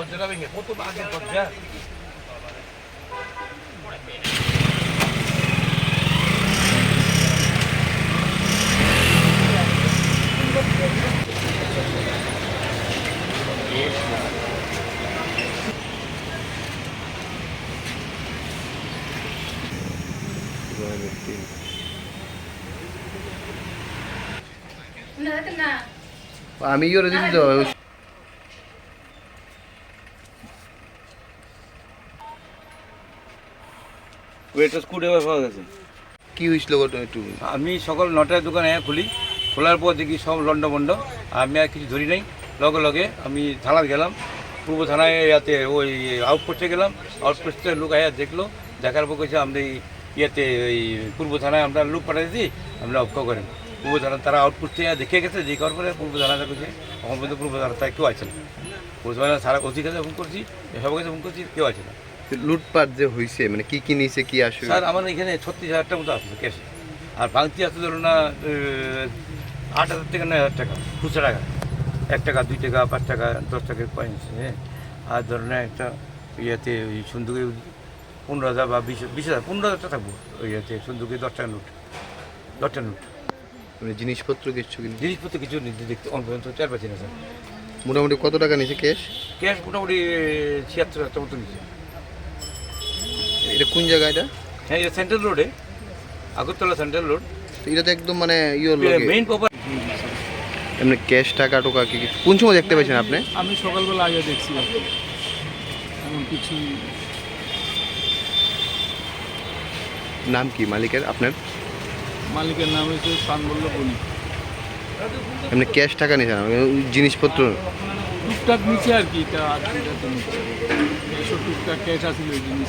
দরজাটা ভেঙে কত আগের দরজা? আমি ইয়ে দিছি তো ওয়েটা স্ক্রুড্রাইভার পাওয়া গেছে কি হয়েছিল একটু আমি সকাল নটায় দোকানে খুলি খোলার পর দেখি সব লন্ডভন্ড আমি আর কিছু ধরি নাই। লগে লগে আমি থানায় গেলাম পূর্ব থানায় ইয়াতে ওই আউটপোস্টে গেলাম আউটপোস্টে লোক আয়া দেখল দেখার পর কইছে আমরা এই ইয়েতে ওই পূর্ব থানায় আমরা লোক পাঠাইছি আমরা অক্ষ করেন। পূর্ব থানা তারা আউটপোস্টে দেখে গেছে করার পরে পূর্ব থানাতে কইছে এখন পর্যন্ত পূর্ব থানা তাই কেউ আছে না। পূর্ব থানা সারা ওসি কাছে ফোন করছি সবার কাছে ফোন করছি কেউ আছে না। লুটপাট যে হয়েছে মানে কি কি নিয়েছে কি আসলে? স্যার আমার এখানে ছত্রিশ হাজার টাকা মতো আসছে ক্যাশে। আর ভাঙতি আসতে ধরুন না আট হাজার থেকে নয় হাজার টাকা খুচরা টাকা। এক টাকা দুই টাকা পাঁচ টাকা দশ টাকা কয়েন্স হ্যাঁ? আর ধরুন একটা ইয়েতে ওই সন্দুকে পনেরো হাজার বা বিশ বিশ হাজার পনেরো হাজার টাকা থাকব ওই ইয়েতে সন্দুকে দশ টাকা নোট দশ টাকা নোট মানে জিনিসপত্র কিছু কিনে জিনিসপত্র কিছু নিতে দেখতে অন পর্যন্ত চার পাঁচ স্যার মোটামুটি কত টাকা নিয়েছে ক্যাশ ক্যাশ মোটামুটি ছিয়াত্তর হাজার টাকা মতো নিচ্ছে এটা কোন জায়গা এটা? হ্যাঁ এটা সেন্ট্রাল রোডে আগরতলা সেন্ট্রাল রোড তো এটা তো একদম মানে ইয়ে লগে মেইন প্রপার এমনি ক্যাশ টাকা টোকা কি কি? কোন সময় দেখতে পাচ্ছেন আপনি? আমি সকালবেলা আগে দেখছি এমন কিছু নাম কি মালিকের আপনার? মালিকের নাম হচ্ছে প্রাণবল্ল বণিক। এমনি ক্যাশ টাকা নিছে না জিনিসপত্র? টুকটাক নিচে আর কি এটা টুকটাক ক্যাশ আছে ওই জিনিস।